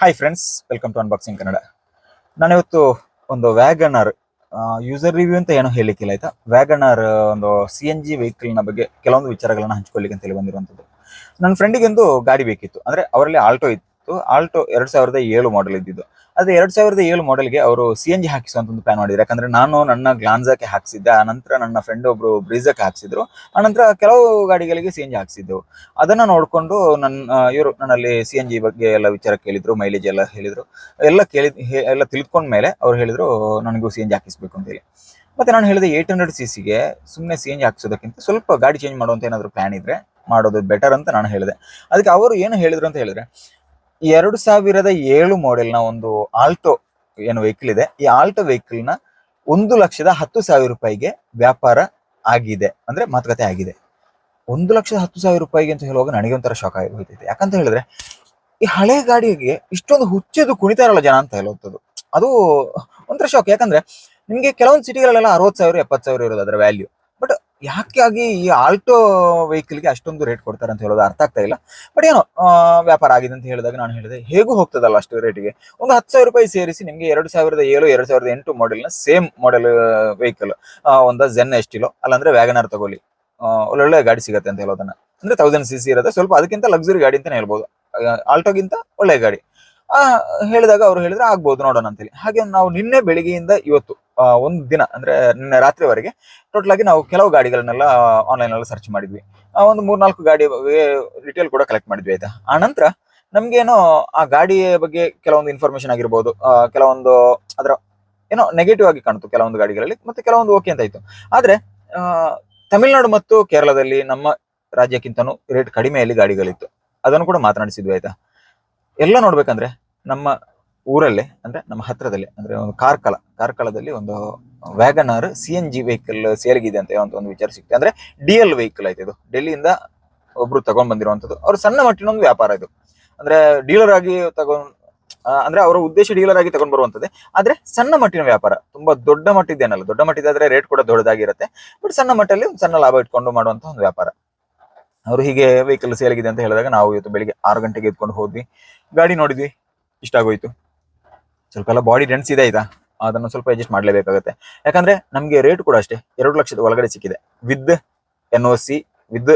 Hi friends welcome to unboxing Kannada ನಾನಿವತ್ತು ಒಂದು Wagon R user review ಅಂತ ಏನೋ ಹೇಳಿಕ್ಕಿಲ್ಲ, ಆಯ್ತಾ? ವ್ಯಾಗನರ್ ಒಂದು ಸಿ ಎನ್ ಜಿ ನ ಬಗ್ಗೆ ಕೆಲವೊಂದು ವಿಚಾರಗಳನ್ನ ಹಂಚ್ಕೊಳ್ಳಿಕ್ಕೆ ಅಂತ ಹೇಳಿ ಬಂದಿರುವಂಥದ್ದು. ನನ್ನ ಫ್ರೆಂಡಿಗೆ ಒಂದು ಗಾಡಿ ಬೇಕಿತ್ತು. ಅಂದ್ರೆ ಅವರಲ್ಲಿ ಆಲ್ಟೋ ಇತ್ತು. ಆಲ್ಟೋ ಎರಡು ಸಾವಿರದ ಏಳು ಮಾಡೆಲ್ ಇದ್ದಿದ್ದು. ಅದೇ ಎರಡ್ ಸಾವಿರದ ಏಳು ಮಾಡೆಲ್ಗೆ ಅವರು ಸಿ ಎನ್ ಜಿ ಹಾಕಿಸುವಂತ ಒಂದು ಪ್ಲಾನ್ ಮಾಡಿದ್ರು. ಯಾಕಂದ್ರೆ ನಾನು ನನ್ನ ಗ್ಲಾನ್ಸಾಕ್ಕೆ ಹಾಕ್ಸಿದ್ದೆ, ಆ ನಂತರ ನನ್ನ ಫ್ರೆಂಡ್ ಒಬ್ರು ಬ್ರೀಜಕ್ಕೆ ಹಾಕ್ಸಿದ್ರು ನಂತರ ಕೆಲವು ಗಾಡಿಗಳಿಗೆ ಸಿ ಎನ್ ಜಿ ಹಾಕ್ಸಿದ್ದೆವು. ಅದನ್ನ ನೋಡ್ಕೊಂಡು ನನ್ನ ಇವರು ನನ್ನಲ್ಲಿ ಸಿ ಎನ್ ಜಿ ಬಗ್ಗೆ ಎಲ್ಲ ವಿಚಾರ ಕೇಳಿದ್ರು ಮೈಲೇಜ್ ಎಲ್ಲ ಹೇಳಿದ್ರು. ಎಲ್ಲ ಕೇಳಿ ಎಲ್ಲ ತಿಳ್ಕೊಂಡ ಮೇಲೆ ಅವ್ರು ಹೇಳಿದ್ರು, ನನಗೂ ಸಿ ಎನ್ ಜಿ ಹಾಕಿಸ್ಬೇಕು ಅಂತ ಹೇಳಿ. ಮತ್ತೆ ನಾನು ಹೇಳಿದೆ ಏಟ್ ಹಂಡ್ರೆಡ್ ಸಿ ಸಿಗೆ ಸುಮ್ಮನೆ ಸಿ ಎನ್ ಜಿ ಹಾಕ್ಸೋದಕ್ಕಿಂತ ಸ್ವಲ್ಪ ಗಾಡಿ ಚೇಂಜ್ ಮಾಡುವಂತ ಏನಾದರೂ ಪ್ಲಾನ್ ಇದ್ರೆ ಮಾಡೋದು ಬೆಟರ್ ಅಂತ ನಾನು ಹೇಳಿದೆ. ಅದಕ್ಕೆ ಅವರು ಏನು ಹೇಳಿದ್ರು ಅಂತ ಹೇಳಿದ್ರೆ ಎರಡು ಸಾವಿರದ ಏಳು ಮಾಡೆಲ್ನ ಒಂದು ಆಲ್ಟೋ ಏನು ವೆಹಿಕಲ್ ಇದೆ. ಈ ಆಲ್ಟೋ ವೆಹಿಕಲ್ನ ಒಂದು ಲಕ್ಷದ ಹತ್ತು ಸಾವಿರ ರೂಪಾಯಿಗೆ ವ್ಯಾಪಾರ ಆಗಿದೆ. ಅಂದ್ರೆ ಮಾತುಕತೆ ಆಗಿದೆ. ಒಂದು ಲಕ್ಷದ ಹತ್ತು ಸಾವಿರ ರೂಪಾಯಿಗೆ ಅಂತ ಹೇಳುವಾಗ ನನಗೆ ಒಂಥರ ಶಾಕ್ ಆಗಿ ಹೋಗ್ತೈತೆ ಯಾಕಂತ ಹೇಳಿದ್ರೆ, ಈ ಹಳೆ ಗಾಡಿಗೆ ಇಷ್ಟೊಂದು ಹುಚ್ಚದು ಕುಣಿತಾರಲ್ಲ ಜನ ಅಂತ ಹೇಳುವಂಥದ್ದು. ಅದು ಒಂಥರ ಶಾಕ್ ಯಾಕಂದ್ರೆ, ನಿಮಗೆ ಕೆಲವೊಂದು ಸಿಟಿಗಳಲ್ಲೆಲ್ಲ ಅರವತ್ತು ಸಾವಿರ, ಎಪ್ಪತ್ತು ಸಾವಿರ ಇರೋದು ಅದರ ವ್ಯಾಲ್ಯೂ ಬಟ್ ಯಾಕೆ ಆಗಿ ಈ ಆಲ್ಟೋ ವೆಹಿಕಲ್ಗೆ ಅಷ್ಟೊಂದು ರೇಟ್ ಕೊಡ್ತಾರೆ ಅಂತ ಹೇಳೋದು ಅರ್ಥ ಆಗ್ತಾ ಇಲ್ಲ. ಬಟ್ ಏನೋ ವ್ಯಾಪಾರ ಆಗಿದೆ ಅಂತ ಹೇಳಿದಾಗ ನಾನು ಹೇಳಿದೆ, ಹೇಗೂ ಹೋಗ್ತದಲ್ಲ ಅಷ್ಟು ರೇಟಿಗೆ? ಒಂದು ಹತ್ತು ಸಾವಿರ ರೂಪಾಯಿ ಸೇರಿಸಿ ನಿಮಗೆ ಎರಡು ಸಾವಿರದ ಏಳು, ಎರಡು ಸಾವಿರದ ಎಂಟು ಮಾಡೆಲ್ನ ಸೇಮ್ ಮಾಡೆಲ್ ವೆಹಿಕಲ್ ಒಂದು ಜೆನ್ ಎಷ್ಟಿಲೋ ಅಲ್ಲಾಂದ್ರೆ ವ್ಯಾಗನರ್ ತಗೊಳ್ಳಿ. ಒಳ್ಳೊಳ್ಳೆ ಗಾಡಿ ಸಿಗತ್ತೆ ಅಂತ ಹೇಳೋದನ್ನ. ಅಂದ್ರೆ ತೌಸಂಡ್ ಸಿ ಸಿ ಇರುತ್ತೆ, ಸ್ವಲ್ಪ ಅದಕ್ಕಿಂತ ಲಕ್ಸುರಿ ಗಾಡಿ ಅಂತಾನೆ ಹೇಳ್ಬೋದು. ಆಲ್ಟೋಗಿಂತ ಒಳ್ಳೆ ಗಾಡಿ. ಆ, ಹೇಳಿದಾಗ ಅವ್ರು ಹೇಳಿದ್ರೆ ಆಗ್ಬೋದು ನೋಡೋಣ ಅಂತೇಳಿ. ಹಾಗೆ ನಾವು ನಿನ್ನೆ ಬೆಳಿಗ್ಗೆಯಿಂದ ಇವತ್ತು ಒಂದು ದಿನ, ಅಂದ್ರೆ ನಿನ್ನೆ ರಾತ್ರಿವರೆಗೆ ಟೋಟಲ್ ಆಗಿ ನಾವು ಕೆಲವು ಗಾಡಿಗಳನ್ನೆಲ್ಲ ಆನ್ಲೈನ್ ಅಲ್ಲಿ ಸರ್ಚ್ ಮಾಡಿದ್ವಿ. ಒಂದು ಮೂರ್ನಾಲ್ಕು ಗಾಡಿ ರಿಟೇಲ್ ಕೂಡ ಕಲೆಕ್ಟ್ ಮಾಡಿದ್ವಿ ಆಯ್ತಾ. ಆ ನಂತರ ನಮ್ಗೇನೋ, ಆ ಗಾಡಿಯ ಬಗ್ಗೆ ಕೆಲವೊಂದು ಇನ್ಫಾರ್ಮೇಶನ್ ಆಗಿರ್ಬೋದು ಕೆಲವೊಂದು ಅದರ ಏನೋ ನೆಗೆಟಿವ್ ಆಗಿ ಕಾಣ್ತು ಕೆಲವೊಂದು ಗಾಡಿಗಳಲ್ಲಿ, ಮತ್ತೆ ಕೆಲವೊಂದು ಓಕೆ ಅಂತ ಆಯ್ತು. ಆದ್ರೆ ತಮಿಳುನಾಡು ಮತ್ತು ಕೇರಳದಲ್ಲಿ ನಮ್ಮ ರಾಜ್ಯಕ್ಕಿಂತನೂ ರೇಟ್ ಕಡಿಮೆಯಲ್ಲಿ ಗಾಡಿಗಳಿತ್ತು. ಅದನ್ನು ಕೂಡ ಮಾತನಾಡಿಸಿದ್ವಿ ಆಯ್ತಾ. ಎಲ್ಲ ನೋಡ್ಬೇಕಂದ್ರೆ ನಮ್ಮ ಊರಲ್ಲಿ, ಅಂದ್ರೆ ನಮ್ಮ ಹತ್ರದಲ್ಲಿ, ಅಂದ್ರೆ ಒಂದು ಕಾರ್ಕಳ, ಕಾರ್ಕಳದಲ್ಲಿ ಒಂದು WagonR C N G vehicle ಸೇಲ್ಗಿದೆ ಅಂತ ಒಂದು ಒಂದು ವಿಚಾರ ಸಿಕ್ತು. ಅಂದ್ರೆ ಡಿ ಎಲ್ ವೆಹಿಕಲ್ ಆಯ್ತು ಇದು. ಡೆಲ್ಲಿಯಿಂದ ಒಬ್ರು ತಗೊಂಡ್ ಬಂದಿರುವಂತದ್ದು. ಅವ್ರ ಸಣ್ಣ ಮಟ್ಟಿನ ಒಂದು ವ್ಯಾಪಾರ ಇದು. ಅಂದ್ರೆ ಡೀಲರ್ ಆಗಿ ತಗೊಂಡ್ ಅಂದ್ರೆ ಅವರ ಉದ್ದೇಶ ಡೀಲರ್ ಆಗಿ ತಗೊಂಡ್ ಬರುವಂತದ್ದೇ. ಆದ್ರೆ ಸಣ್ಣ ಮಟ್ಟಿನ ವ್ಯಾಪಾರ. ತುಂಬಾ ದೊಡ್ಡ ಮಟ್ಟಿದ್ದೇನಲ್ಲ. ದೊಡ್ಡ ಮಟ್ಟಿದಾದ್ರೆ ರೇಟ್ ಕೂಡ ದೊಡ್ಡದಾಗಿರುತ್ತೆ. ಬಟ್ ಸಣ್ಣ ಮಟ್ಟಲ್ಲಿ ಒಂದು ಸಣ್ಣ ಲಾಭ ಇಟ್ಕೊಂಡು ಮಾಡುವಂತ ಒಂದು ವ್ಯಾಪಾರ. ಅವರು ಹೀಗೆ ವೆಹಿಕಲ್ ಸೇಲ್ಗಿದೆ ಅಂತ ಹೇಳಿದಾಗ ನಾವು ಇವತ್ತು ಬೆಳಿಗ್ಗೆ ಆರು ಗಂಟೆಗೆ ಎತ್ಕೊಂಡು ಹೋದ್ವಿ. ಗಾಡಿ ನೋಡಿದ್ವಿ, ಇಷ್ಟ ಆಗೋಯ್ತು. ಸ್ವಲ್ಪ ಎಲ್ಲ ಬಾಡಿ ಡೆನ್ಸ್ ಇದೆ ಆಯ್ತಾ? ಅದನ್ನು ಸ್ವಲ್ಪ ಅಡ್ಜಸ್ಟ್ ಮಾಡಲೇಬೇಕಾಗುತ್ತೆ. ಯಾಕಂದ್ರೆ ನಮಗೆ ರೇಟ್ ಕೂಡ ಅಷ್ಟೇ, ಎರಡು ಲಕ್ಷದ ಒಳಗಡೆ ಸಿಕ್ಕಿದೆ. With N O C with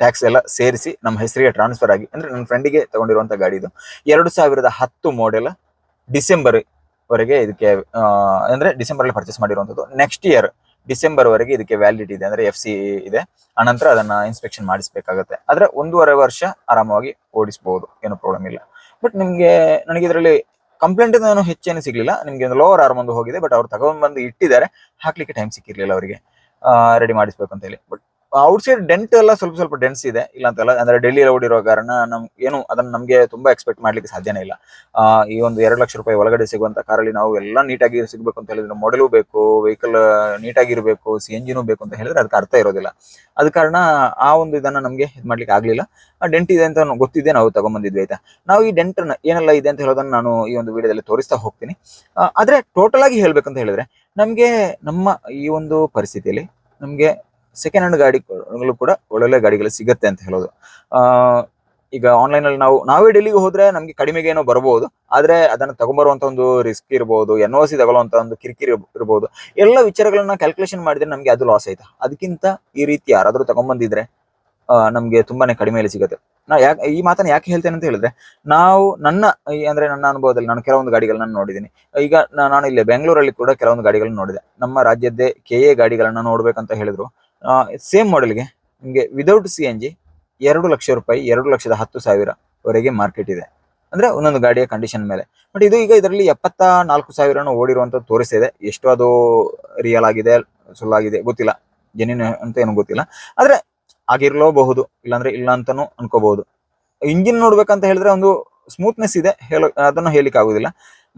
tax ಎಲ್ಲ ಸೇರಿಸಿ ನಮ್ಮ ಹೆಸರಿಗೆ ಟ್ರಾನ್ಸ್ಫರ್ ಆಗಿ, ಅಂದ್ರೆ ನನ್ನ ಫ್ರೆಂಡಿಗೆ ತಗೊಂಡಿರುವಂತ ಗಾಡಿ ಇದು. ಎರಡು ಸಾವಿರದ ಹತ್ತು ಮಾಡೆಲ್ ಡಿಸೆಂಬರ್ ವರೆಗೆ ಇದಕ್ಕೆ ಅಂದ್ರೆ ಡಿಸೆಂಬರ್ ಅಲ್ಲಿ ಪರ್ಚೇಸ್ ಮಾಡಿರುವಂತದ್ದು. ನೆಕ್ಸ್ಟ್ ಇಯರ್ ಡಿಸೆಂಬರ್ ವರೆಗೆ ಇದಕ್ಕೆ ವ್ಯಾಲಿಡಿಟಿ ಇದೆ ಅಂದ್ರೆ ಎಫ್ ಸಿ ಇದೆ. ಆನಂತರ ಅದನ್ನ ಇನ್ಸ್ಪೆಕ್ಷನ್ ಮಾಡಿಸಬೇಕಾಗತ್ತೆ. ಆದ್ರೆ ಒಂದೂವರೆ ವರ್ಷ ಆರಾಮವಾಗಿ ಓಡಿಸಬಹುದು ಏನು ಪ್ರಾಬ್ಲಮ್ ಇಲ್ಲ. ಬಟ್ ನಿಮ್ಗೆ, ನನಗೆ ಇದರಲ್ಲಿ ಕಂಪ್ಲೇಂಟ್ ನಾನು ಹೆಚ್ಚೇನು ಸಿಗ್ಲಿಲ್ಲ. ನಿಮ್ಗೆ ಒಂದು ಲೋವರ್ ಆರ್ಮ್ ಒಂದು ಹೋಗಿದೆ ಬಟ್ ಅವ್ರು ತಗೊಂಡ್ಬಂದು ಇಟ್ಟಿದ್ದಾರೆ. ಹಾಕ್ಲಿಕ್ಕೆ ಟೈಮ್ ಸಿಕ್ಕಿರ್ಲಿಲ್ಲ ಅವರಿಗೆ. ರೆಡಿ ಮಾಡಿಸ್ಬೇಕು ಅಂತ ಹೇಳಿ. ಬಟ್ ಔಟ್ ಸೈಡ್ ಡೆಂಟ್ ಎಲ್ಲ ಸ್ವಲ್ಪ ಸ್ವಲ್ಪ ಡೆನ್ಸ್ ಇದೆ. ಇಲ್ಲ ಅಂತಲ್ಲ ಅಂದ್ರೆ ಡೆಲ್ಲಿ ಓಡಿರೋ ಕಾರಣ ನಮ್, ಏನು ಅದನ್ನ ನಮಗೆ ತುಂಬಾ ಎಕ್ಸ್ಪೆಕ್ಟ್ ಮಾಡ್ಲಿಕ್ಕೆ ಸಾಧ್ಯನೇ ಇಲ್ಲ. ಈ ಒಂದು ಎರಡು ಲಕ್ಷ ರೂಪಾಯಿ ಒಳಗಡೆ ಸಿಗುವಂತ ಕಾರಲ್ಲಿ ನಾವು ಎಲ್ಲ ನೀಟಾಗಿ ಸಿಗ್ಬೇಕು ಅಂತ ಹೇಳಿದ್ರೆ ಮಾಡೆಲು ಬೇಕು ವೆಹಿಕಲ್ ನೀಟಾಗಿರ್ಬೇಕು ಸಿ ಎಂಜಿನೂ ಬೇಕು ಅಂತ ಹೇಳಿದ್ರೆ ಅದಕ್ಕೆ ಅರ್ಥ ಇರೋದಿಲ್ಲ. ಅದ ಕಾರಣ ಆ ಒಂದು ಇದನ್ನ ನಮಗೆ ಇದು ಮಾಡ್ಲಿಕ್ಕೆ ಆಗ್ಲಿಲ್ಲ. ಡೆಂಟ್ ಇದೆ ಅಂತ ಗೊತ್ತಿದೆ, ನಾವು ತಗೊಂಡ್ಬಂದಿದ್ವಿ ಆಯ್ತಾ. ನಾವು ಈ ಡೆಂಟ್ ಏನೆಲ್ಲ ಇದೆ ಅಂತ ಹೇಳೋದನ್ನ ನಾನು ಈ ಒಂದು ವಿಡಿಯೋದಲ್ಲಿ ತೋರಿಸ್ತಾ ಹೋಗ್ತೀನಿ. ಆದ್ರೆ ಟೋಟಲ್ ಆಗಿ ಹೇಳ್ಬೇಕಂತ ಹೇಳಿದ್ರೆ ನಮ್ಗೆ ನಮ್ಮ ಈ ಒಂದು ಪರಿಸ್ಥಿತಿಯಲ್ಲಿ ನಮ್ಗೆ ಸೆಕೆಂಡ್ ಹ್ಯಾಂಡ್ ಗಾಡಿಗಳು ಕೂಡ ಒಳ್ಳೊಳ್ಳೆ ಗಾಡಿಗಳು ಸಿಗುತ್ತೆ ಅಂತ ಹೇಳೋದು. ಈಗ ಆನ್ಲೈನ್ ಅಲ್ಲಿ ನಾವು ನಾವೇ ಡೆಲ್ಲಿಗೆ ಹೋದ್ರೆ ನಮ್ಗೆ ಕಡಿಮೆಗೆ ಏನೋ ಬರಬಹುದು ಆದ್ರೆ ಅದನ್ನ ತಗೊಂಬರುವಂತ ಒಂದು ರಿಸ್ಕ್ ಇರಬಹುದು ಎನ್ ಒ ಸಿ ತಗೊಳ್ಳುವಂತ ಒಂದು ಕಿರಿಕಿರಿ ಇರಬಹುದು ಎಲ್ಲ ವಿಚಾರಗಳನ್ನ ಕ್ಯಾಲ್ಕುಲೇಷನ್ ಮಾಡಿದ್ರೆ ನಮ್ಗೆ ಅದು ಲಾಸ್ ಆಯ್ತಾ. ಅದಕ್ಕಿಂತ ಈ ರೀತಿ ಯಾರಾದ್ರೂ ತಗೊಂಡ್ಬಂದಿದ್ರೆ ಆ, ನಮ್ಗೆ ತುಂಬಾನೇ ಕಡಿಮೆಯಲ್ಲಿ ಸಿಗುತ್ತೆ. ನಾ ಯಾಕೆ ಈ ಮಾತನ್ನ ಯಾಕೆ ಹೇಳ್ತೇನೆ ಅಂತ ಹೇಳಿದ್ರೆ ನಾವು ನನ್ನ ಅಂದ್ರೆ ನನ್ನ ಅನುಭವದಲ್ಲಿ ನಾನು ಕೆಲವೊಂದು ಗಾಡಿಗಳನ್ನ ನೋಡಿದ್ದೀನಿ. ಈಗ ನಾನು ಇಲ್ಲಿ ಬೆಂಗಳೂರಲ್ಲಿ ಕೂಡ ಕೆಲವೊಂದು ಗಾಡಿಗಳನ್ನ ನೋಡಿದೆ. ನಮ್ಮ ರಾಜ್ಯದ್ದೇ ಕೆ ಎ ಗಾಡಿಗಳನ್ನ ನೋಡ್ಬೇಕಂತ ಹೇಳಿದ್ರು. ಸೇಮ್ ಮಾಡೆಲ್ಗೆ ನಿಮಗೆ ವಿದೌಟ್ ಸಿ ಎನ್ ಜಿ ಎರಡು ಲಕ್ಷ ರೂಪಾಯಿ, ಎರಡು ಲಕ್ಷದ ಹತ್ತು ಸಾವಿರ ವರೆಗೆ ಮಾರ್ಕೆಟ್ ಇದೆ. ಅಂದ್ರೆ ಒಂದೊಂದು ಗಾಡಿಯ ಕಂಡೀಷನ್ ಮೇಲೆ. ಬಟ್ ಇದು ಈಗ ಇದರಲ್ಲಿ ಎಪ್ಪತ್ತ ನಾಲ್ಕು ಸಾವಿರನೂ ಓಡಿರುವಂತ ತೋರಿಸಿದೆ ಎಷ್ಟು ಅದು ರಿಯಲ್ ಆಗಿದೆ ಸುಳ್ಳಾಗಿದೆ ಗೊತ್ತಿಲ್ಲ. ಜೆನ್ಯೂನ್ ಅಂತ ಏನು ಗೊತ್ತಿಲ್ಲ. ಆದ್ರೆ ಆಗಿರ್ಲೋಬಹುದು, ಇಲ್ಲಾಂದ್ರೆ ಇಲ್ಲ ಅಂತಾನು ಅನ್ಕೋಬಹುದು. ಇಂಜಿನ್ ನೋಡ್ಬೇಕಂತ ಹೇಳಿದ್ರೆ ಒಂದು ಸ್ಮೂತ್ನೆಸ್ ಇದೆ. ಹೇಳ, ಅದನ್ನು ಹೇಳಿಕ್ ಆಗುದಿಲ್ಲ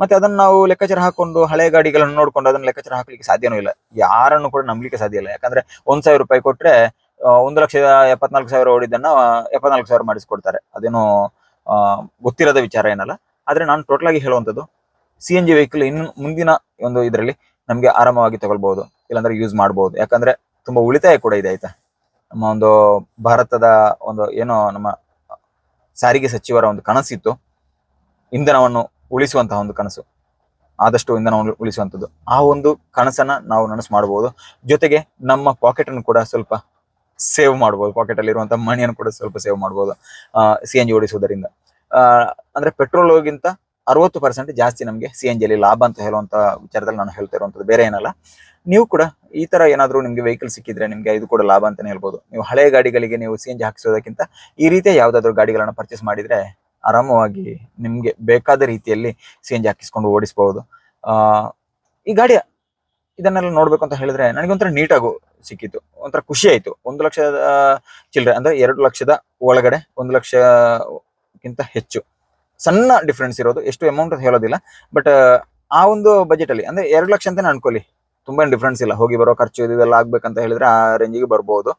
ಮತ್ತೆ ಅದನ್ನ ನಾವು ಲೆಕ್ಕಾಚಾರ ಹಾಕೊಂಡು ಹಳೆ ಗಾಡಿಗಳನ್ನು ನೋಡ್ಕೊಂಡು ಅದನ್ನ ಲೆಕ್ಕಾಚಾರ ಹಾಕ್ಲಿಕ್ಕೆ ಸಾಧ್ಯನೂ ಇಲ್ಲ. ಯಾರನ್ನು ಕೂಡ ನಂಬಲಿಕ್ಕೆ ಸಾಧ್ಯ ಇಲ್ಲ. ಯಾಕಂದ್ರೆ ಒಂದ್ ಸಾವಿರ ರೂಪಾಯಿ ಕೊಟ್ರೆ ಒಂದು ಲಕ್ಷದ ಎಪ್ಪತ್ನಾಲ್ಕು ಸಾವಿರ ಓಡಿದ್ದನ್ನ ಎಪ್ಪತ್ನಾಲ್ಕು ಸಾವಿರ ಮಾಡಿಸ್ಕೊಡ್ತಾರೆ. ಅದೇನು ಗೊತ್ತಿರದ ವಿಚಾರ ಏನಲ್ಲ. ಆದ್ರೆ ನಾನು ಟೋಟಲ್ ಆಗಿ ಹೇಳುವಂಥದ್ದು ಸಿ ಎನ್ ಜಿ ವೆಹಿಕಲ್ ಇನ್ನು ಮುಂದಿನ ಒಂದು ಇದರಲ್ಲಿ ನಮಗೆ ಆರಾಮವಾಗಿ ತಗೊಳ್ಬಹುದು. ಇಲ್ಲಾಂದ್ರೆ ಯೂಸ್ ಮಾಡಬಹುದು. ಯಾಕಂದ್ರೆ ತುಂಬಾ ಉಳಿತಾಯ ಕೂಡ ಇದೆ ಆಯ್ತಾ. ನಮ್ಮ ಒಂದು ಭಾರತದ ಒಂದು ಏನೋ ನಮ್ಮ ಸಾರಿಗೆ ಸಚಿವರ ಒಂದು ಕನಸಿತ್ತು. ಇಂಧನವನ್ನು ಉಳಿಸುವಂತಹ ಒಂದು ಕನಸು. ಆದಷ್ಟು ಇಂಧನವನ್ನು ಉಳಿಸುವಂಥದ್ದು. ಆ ಒಂದು ಕನಸನ್ನ ನಾವು ನನಸು ಮಾಡಬಹುದು ಜೊತೆಗೆ ನಮ್ಮ ಪಾಕೆಟ್ ಅನ್ನು ಕೂಡ ಸ್ವಲ್ಪ ಸೇವ್ ಮಾಡಬಹುದು ಪಾಕೆಟ್ ಅಲ್ಲಿ ಇರುವಂತಹ ಮಣಿಯನ್ನು ಕೂಡ ಸ್ವಲ್ಪ ಸೇವ್ ಮಾಡಬಹುದು ಸಿ ಎನ್ ಜಿ ಓಡಿಸುವುದರಿಂದ. ಅಂದ್ರೆ ಅಂದ್ರೆ ಪೆಟ್ರೋಲ್ಗಿಂತ ಅರವತ್ತು ಪರ್ಸೆಂಟ್ ಜಾಸ್ತಿ ನಮಗೆ ಸಿ ಎನ್ ಜಿಯಲ್ಲಿ ಲಾಭ ಅಂತ ಹೇಳುವಂತ ವಿಚಾರದಲ್ಲಿ ನಾನು ಹೇಳ್ತಾ ಇರುವಂಥದ್ದು. ಬೇರೆ ಏನಲ್ಲ. ನೀವು ಕೂಡ ಈ ತರ ಏನಾದರೂ ನಿಮಗೆ ವೆಹಿಕಲ್ ಸಿಕ್ಕಿದ್ರೆ ನಿಮಗೆ ಇದು ಕೂಡ ಲಾಭ ಅಂತಾನೆ ಹೇಳ್ಬೋದು. ನೀವು ಹಳೆ ಗಾಡಿಗಳಿಗೆ ನೀವು ಸಿ ಎನ್ ಜಿ ಹಾಕಿಸೋದಕ್ಕಿಂತ ಈ ರೀತಿಯ ಯಾವ್ದಾದ್ರು ಗಾಡಿಗಳನ್ನ ಪರ್ಚೇಸ್ ಮಾಡಿದ್ರೆ ಆರಾಮವಾಗಿ ನಿಮ್ಗೆ ಬೇಕಾದ ರೀತಿಯಲ್ಲಿ ಸಿ ಎನ್ ಜಿ ಹಾಕಿಸ್ಕೊಂಡು ಓಡಿಸಬಹುದು ಆ, ಈ ಗಾಡಿಯ ಇದನ್ನೆಲ್ಲ ನೋಡ್ಬೇಕು ಅಂತ ಹೇಳಿದ್ರೆ ನನಗೆ ಒಂಥರ ನೀಟಾಗು ಸಿಕ್ಕಿತ್ತು ಒಂಥರ ಖುಷಿ ಆಯಿತು. ಒಂದು ಲಕ್ಷದ ಚಿಲ್ಲರೆ ಅಂದರೆ ಎರಡು ಲಕ್ಷದ ಒಳಗಡೆ ಒಂದು ಲಕ್ಷಕ್ಕಿಂತ ಹೆಚ್ಚು. ಸಣ್ಣ ಡಿಫ್ರೆನ್ಸ್ ಇರೋದು. ಎಷ್ಟು ಅಮೌಂಟ್ ಅಂತ ಹೇಳೋದಿಲ್ಲ. ಬಟ್ ಆ ಒಂದು ಬಜೆಟಲ್ಲಿ ಅಂದರೆ ಎರಡು ಲಕ್ಷ ಅಂತಾನೆ ಅನ್ಕೊಳ್ಳಿ. ತುಂಬಾ ಡಿಫ್ರೆನ್ಸ್ ಇಲ್ಲ. ಹೋಗಿ ಬರೋ ಖರ್ಚು ಇದು ಇದೆಲ್ಲ ಆಗ್ಬೇಕಂತ ಹೇಳಿದ್ರೆ ಆ ರೇಂಜಿಗೆ ಬರ್ಬೋದು.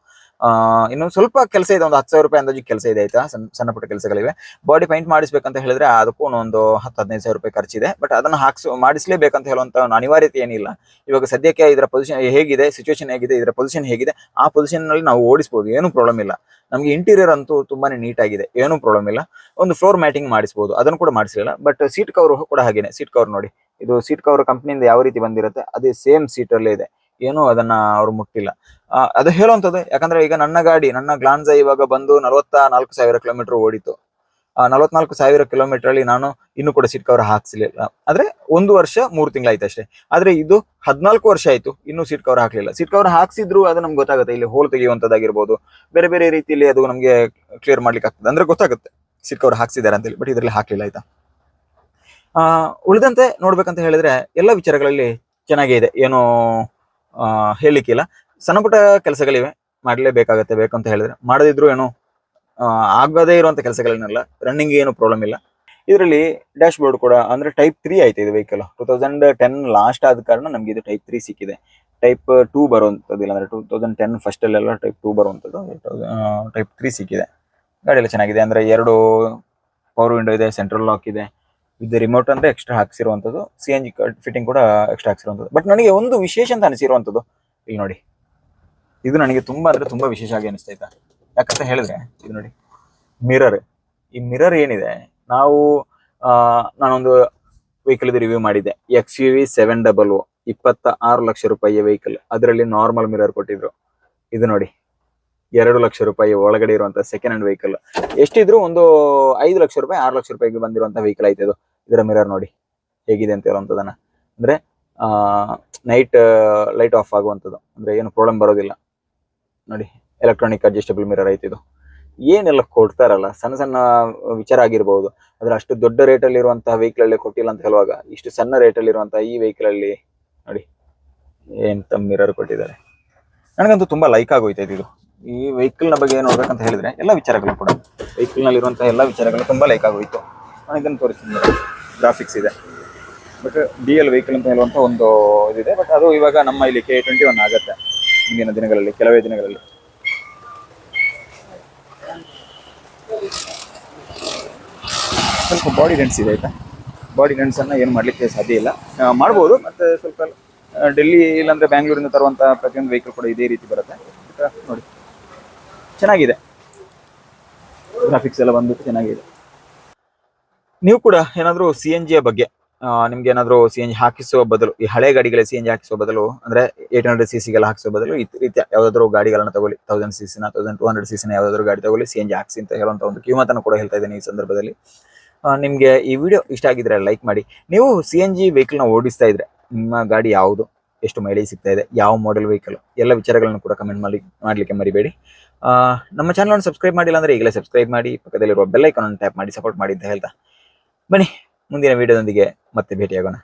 ಆ ಇನ್ನು ಸ್ವಲ್ಪ ಕೆಲಸ ಇದೆ, ಒಂದು ಹತ್ತು ಸಾವಿರ ರೂಪಾಯಿ ಅಂದಾಜು ಕೆಲಸ ಇದೆ ಆಯ್ತಾ? ಸಣ್ಣ ಸಣ್ಣ ಪುಟ್ಟ ಕೆಲಸಗಳಿವೆ. ಬಾಡಿ ಪೈಂಟ್ ಮಾಡಿಸ್ಬೇಕಂತ ಹೇಳಿದ್ರೆ ಅದಕ್ಕೂ ಒಂದು ಹತ್ತು, ಹದಿನೈದು ಸಾವಿರ ರೂಪಾಯಿ ಖರ್ಚಿದೆ. ಬಟ್ ಅದನ್ನ ಹಾಕ್ಸು, ಮಾಡಿಸ್ಲೇಬೇಕಂತ ಹೇಳುವಂತ ಒಂದು ಅನಿವಾರ್ಯತೆ ಏನಿಲ್ಲ. ಇವಾಗ ಸದ್ಯಕ್ಕೆ ಇದರ ಪೊಸಿಷನ್ ಹೇಗಿದೆ ಸಿಚುವೇಶನ್ ಹೇಗಿದೆ, ಇದರ ಪೊಸಿಷನ್ ಹೇಗಿದೆ, ಆ ಪೊಸಿಷನ್ನಲ್ಲಿ ನಾವು ಓಡಿಸಬಹುದು ಏನು ಪ್ರಾಬ್ಲಮ್ ಇಲ್ಲ. ನಮಗೆ ಇಂಟೀರಿಯರ್ ಅಂತೂ ತುಂಬಾನೇ ನೀಟ್ ಆಗಿದೆ. ಏನು ಪ್ರಾಬ್ಲಮ್ ಇಲ್ಲ. ಒಂದು ಫ್ಲೋರ್ ಮ್ಯಾಟಿಂಗ್ ಮಾಡಿಸಬಹುದು ಅದನ್ನು ಕೂಡ ಮಾಡಿಸಲಿಲ್ಲ. ಬಟ್ ಸೀಟ್ ಕವರ್ ಕೂಡ ಹಾಗೇನೆ. ಸೀಟ್ ಕವರ್ ನೋಡಿ. ಇದು ಸೀಟ್ ಕವರ್ ಕಂಪ್ನಿಯಿಂದ ಯಾವ ರೀತಿ ಬಂದಿರುತ್ತೆ, ಅದೇ ಸೇಮ್ ಸೀಟ್ ಅಲ್ಲೇ ಇದೆ. ಏನು ಅದನ್ನ ಅವ್ರು ಮುಟ್ಟಿಲ್ಲ. ಅದು ಹೇಳುವಂಥದ್ದು ಯಾಕಂದ್ರೆ ಈಗ ನನ್ನ ಗಾಡಿ ನನ್ನ ಗ್ಲಾನ್ಸ ಇವಾಗ ಬಂದು ನಲವತ್ತ ನಾಲ್ಕು ಸಾವಿರ ಕಿಲೋಮೀಟರ್ ಓಡಿತು. ನಲವತ್ನಾಲ್ಕು ಸಾವಿರ ಕಿಲೋಮೀಟರ್ ಅಲ್ಲಿ ನಾನು ಇನ್ನು ಕೂಡ ಸೀಟ್ ಕವರ್ ಹಾಕ್ಸಲಿಲ್ಲ. ಆದ್ರೆ ಒಂದು ವರ್ಷ ಮೂರು ತಿಂಗಳಾಯ್ತು ಅಷ್ಟೇ. ಆದ್ರೆ ಇದು ಹದಿನಾಲ್ಕು ವರ್ಷ ಆಯ್ತು ಇನ್ನೂ ಸೀಟ್ ಕವರ್ ಹಾಕ್ಲಿಲ್ಲ. ಸೀಟ್ ಕವರ್ ಹಾಕ್ಸಿದ್ರು ಅದು ನಮ್ಗೆ ಗೊತ್ತಾಗುತ್ತೆ. ಇಲ್ಲಿ ಹೋಲ್ ತೆಗೆಯುವಂತದ್ದಾಗಿರ್ಬೋದು ಬೇರೆ ಬೇರೆ ರೀತಿಯಲ್ಲಿ ಅದು ನಮಗೆ ಕ್ಲಿಯರ್ ಮಾಡ್ಲಿಕ್ಕೆ ಆಗ್ತದೆ. ಅಂದ್ರೆ ಗೊತ್ತಾಗುತ್ತೆ ಸೀಟ್ ಕವರ್ ಹಾಕ್ಸಿದ್ದಾರೆ ಅಂತೇಳಿ ಬಟ್ ಇದರಲ್ಲಿ ಹಾಕ್ಲಿಲ್ಲ ಆಯ್ತಾ? ಆ ಉಳಿದಂತೆ ನೋಡ್ಬೇಕಂತ ಹೇಳಿದ್ರೆ ಎಲ್ಲ ವಿಚಾರಗಳಲ್ಲಿ ಚೆನ್ನಾಗೇ ಇದೆ. ಏನು ಆ, ಹೇಳಲಿಕ್ಕಿಲ್ಲ ಸಣ್ಣ ಪುಟ್ಟ ಕೆಲಸಗಳಿವೆ, ಮಾಡಲೇಬೇಕಾಗತ್ತೆ, ಬೇಕಂತ ಹೇಳಿದ್ರೆ. ಮಾಡದಿದ್ರು ಏನು ಆಗದೇ ಇರುವಂತ ಕೆಲಸಗಳನ್ನೆಲ್ಲ ರನ್ನಿಂಗ್ ಏನು ಪ್ರಾಬ್ಲಮ್ ಇಲ್ಲ. ಇದರಲ್ಲಿ ಡ್ಯಾಶ್ ಬೋರ್ಡ್ ಕೂಡ, ಅಂದ್ರೆ ಟೈಪ್ ತ್ರೀ ಆಯ್ತು ಇದು vehicle two thousand ten last ಆದ ಕಾರಣ ನಮ್ಗೆ ಇದು ಟೈಪ್ ತ್ರೀ ಸಿಕ್ಕಿದೆ. ಟೈಪ್ ಟೂ ಬರುವಂತದ್ದು ಇಲ್ಲ ಅಂದ್ರೆ ಟೂ ತೌಸಂಡ್ ಟೆನ್ ಫಸ್ಟ್ ಅಲ್ಲೆಲ್ಲ ಟೈಪ್ ಟೂ ಬರುವಂಥದ್ದು ಟೈಪ್ ತ್ರೀ ಸಿಕ್ಕಿದೆ. ಗಾಡಿ ಎಲ್ಲ ಚೆನ್ನಾಗಿದೆ, ಅಂದ್ರೆ ಎರಡು ಪವರ್ ವಿಂಡೋ ಇದೆ ಸೆಂಟ್ರಲ್ ಲಾಕ್ ಇದೆ. ಇದು ರಿಮೋಟ್ ಅಂದ್ರೆ ಎಕ್ಸ್ಟ್ರಾ ಹಾಕ್ಸಿರುವಂಥದ್ದು ಸಿ ಎನ್ ಜಿ ಫಿಟ್ಟಿಂಗ್ ಕೂಡ ಎಕ್ಸ್ಟ್ರಾ ಹಾಕ್ಸಿರುವಂಥದ್ದು ಬಟ್ ನನಗೆ ಒಂದು ವಿಶೇಷ ಅಂತ ಅನಿಸಿರುವಂತದ್ದು, ಇಲ್ಲಿ ನೋಡಿ. ಇದು ನನಗೆ ತುಂಬಾ ಅಂದ್ರೆ ತುಂಬಾ ವಿಶೇಷ ಆಗಿ ಅನಿಸ್ತೈತಾ ಯಾಕಂತ ಹೇಳಿದ್ರೆ ಇದು ನೋಡಿ ಮಿರರ್ ಈ ಮಿರರ್ ಏನಿದೆ? ನಾವು ಆ, ನಾನೊಂದು ವೆಹಿಕಲ್ ಇದು ರಿವ್ಯೂ ಮಾಡಿದ್ದೆ. X U V seven double ಇಪ್ಪತ್ತ ಆರು ಲಕ್ಷ ರೂಪಾಯಿಯ ವೆಹಿಕಲ್ ಅದರಲ್ಲಿ ನಾರ್ಮಲ್ ಮಿರರ್ ಕೊಟ್ಟಿದ್ರು. ಇದು ನೋಡಿ ಎರಡು ಲಕ್ಷ ರೂಪಾಯಿ ಒಳಗಡೆ ಇರುವಂತ ಸೆಕೆಂಡ್ ಹ್ಯಾಂಡ್ ವೆಹಿಕಲ್ ಎಷ್ಟಿದ್ರು ಒಂದು ಐದು ಲಕ್ಷ ರೂಪಾಯಿ ಆರು ಲಕ್ಷ ರೂಪಾಯಿಗೆ ಬಂದಿರುವಂತ ವೆಹಿಕಲ್ ಐತೆ ಇದು. ಇದರ ಮಿರರ್ ನೋಡಿ ಹೇಗಿದೆ ಅಂತ ಹೇಳುವಂಥದ್ದನ್ನ. ಅಂದ್ರೆ ಆ ನೈಟ್ ಲೈಟ್ ಆಫ್ ಆಗುವಂಥದ್ದು. ಅಂದ್ರೆ ಏನು ಪ್ರಾಬ್ಲಮ್ ಬರೋದಿಲ್ಲ. ನೋಡಿ ಎಲೆಕ್ಟ್ರಾನಿಕ್ ಅಡ್ಜಸ್ಟಬಲ್ ಮಿರರ್ ಐತೆ ಇದು. ಏನೆಲ್ಲ ಕೊಡ್ತಾರಲ್ಲ, ಸಣ್ಣ ಸಣ್ಣ ವಿಚಾರ ಆಗಿರ್ಬೋದು, ಆದ್ರೆ ಅಷ್ಟು ದೊಡ್ಡ ರೇಟಲ್ಲಿ ಇರುವಂತಹ ವೆಹಿಕಲ್ ಅಲ್ಲಿ ಕೊಟ್ಟಿಲ್ಲ ಅಂತ ಹೇಳುವಾಗ, ಇಷ್ಟು ಸಣ್ಣ ರೇಟಲ್ಲಿ ಇರುವಂತಹ ಈ ವೆಹಿಕಲ್ ಅಲ್ಲಿ ನೋಡಿ, ಎಂತ ಮಿರರ್ ಕೊಟ್ಟಿದ್ದಾರೆ. ನನಗಂತೂ ತುಂಬಾ ಲೈಕ್ ಆಗೋಯ್ತೈತೆ ಇದು. ಈ ವೆಹಿಕಲ್ನ ಬಗ್ಗೆ ನೋಡ್ಬೇಕಂತ ಹೇಳಿದ್ರೆ, ಎಲ್ಲ ವಿಚಾರಗಳು ಕೂಡ ವೆಹಿಕಲ್ನಲ್ಲಿ ಇರುವಂತಹ ಎಲ್ಲ ವಿಚಾರಗಳು ತುಂಬಾ ಲೈಕ್ ಆಗೋಯ್ತು. ನಾನು ಇದನ್ನು ತೋರಿಸ್ತೀನಿ ಗ್ರಾಫಿಕ್ಸ್ ಇದೆ. ಬಟ್ ಡಿ ಎಲ್ ವೆಹಿಕಲ್ ಅಂತ ಹೇಳುವಂತ ಒಂದು ಇದಿದೆ ಬಟ್ ಅದು ಇವಾಗ ನಮ್ಮ ಇಲ್ಲಿ ಕೆ ಟ್ವೆಂಟಿ ಒನ್ ಆಗುತ್ತೆ. ಮುಂದಿನ ದಿನಗಳಲ್ಲಿ, ಕೆಲವೇ ದಿನಗಳಲ್ಲಿ. ಸ್ವಲ್ಪ ಬಾಡಿ ಡೆನ್ಸ್ ಇದೆ ಆಯ್ತಾ? ಬಾಡಿ ಡೆನ್ಸನ್ನು ಏನು ಮಾಡ್ಲಿಕ್ಕೆ ಸಾಧ್ಯ ಇಲ್ಲ. ಮಾಡ್ಬೋದು, ಮತ್ತೆ ಸ್ವಲ್ಪ ಡೆಲ್ಲಿ ಇಲ್ಲಾಂದ್ರೆ ಬ್ಯಾಂಗ್ಳೂರಿಂದ ತರುವಂತ ಪ್ರತಿಯೊಂದು ವೆಹಿಕಲ್ ಕೂಡ ಇದೇ ರೀತಿ ಬರುತ್ತೆ. ನೋಡಿ. ಚೆನ್ನಾಗಿದೆ. ಗ್ರಾಫಿಕ್ಸ್ ಎಲ್ಲ ಬಂದ್ಬಿಟ್ಟು ಚೆನ್ನಾಗಿದೆ. ನೀವು ಕೂಡ ಏನಾದರೂ ಸಿ ಎನ್ ಜಿಯ ಬಗ್ಗೆ ನಿಮ್ಗೆ ಏನಾದ್ರು ಸಿ ಎನ್ ಜಿ ಹಾಕಿಸುವ ಬದಲು, ಈ ಹಳೆ ಗಾಡಿಗಳ ಸಿ ಎನ್ ಜಿ ಹಾಕಿಸುವ ಬದಲು, ಅಂದ್ರೆ ಏಟ್ ಹಂಡ್ರೆಡ್ ಸಿ ಸಿಗೆಲ್ಲ ಹಾಕಿಸುವ ಬದಲು ಈ ರೀತಿಯ ಯಾವ್ದಾದ್ರು ಗಾಡಿಗಳನ್ನ ತಗೊಳ್ಳಿ. ತೌಸಂಡ್ ಸಿ ಸಿನ ತೌಸಂಡ್ ಟೂ ಹಂಡ್ರೆಡ್ ಸಿ ಸಿನ ಯಾವ್ದಾದ್ರು ಗಾಡಿ ತಗೊಳ್ಳಿ ಸಿ ಎನ್ ಜಿ ಹಾಕ್ಸಿ ಅಂತ ಹೇಳುವಂತ ಒಂದು ಕಿಮ್ಮತ್ತನ್ನು ಕೂಡ ಹೇಳ್ತಾ ಇದ್ದೇನೆ ಈ ಸಂದರ್ಭದಲ್ಲಿ. ನಿಮಗೆ ಈ ವಿಡಿಯೋ ಇಷ್ಟ ಆಗಿದ್ರೆ ಲೈಕ್ ಮಾಡಿ. ನೀವು ಸಿ ಎನ್ ಜಿ ವೆಹಿಕಲ್ನ ಓಡಿಸ್ತಾ ಇದ್ರೆ ನಿಮ್ಮ ಗಾಡಿ ಯಾವುದು, ಎಷ್ಟು ಮೈಲೇಜ್ ಸಿಗ್ತಾ ಇದೆ, ಯಾವ ಮಾಡೆಲ್ ವೆಹಿಕಲ್ ಎಲ್ಲ ವಿಚಾರಗಳನ್ನು ಕೂಡ ಕಮೆಂಟ್ ಮಾಡಿ, ಮಾಡ್ಲಿಕ್ಕೆ ಮರಿಬೇಡಿ. ನಮ್ಮ ಚಾನಲ್ ಸಬ್ಸ್ಕ್ರೈಬ್ ಮಾಡಿಲ್ಲ ಅಂದ್ರೆ ಈಗಲೇ ಸಬ್ಸ್ಕ್ರೈಬ್ ಮಾಡಿ, ಪಕ್ಕದಲ್ಲಿರುವ ಬೆಲ್ ಐಕಾನ್ ಟ್ಯಾಪ್ ಮಾಡಿ ಸಪೋರ್ಟ್ ಮಾಡಿ ಅಂತ ಹೇಳ್ತಾ. ಬನ್ನಿ. ಮುಂದಿನ ವಿಡಿಯೋದೊಂದಿಗೆ ಮತ್ತೆ ಭೇಟಿಯಾಗೋಣ.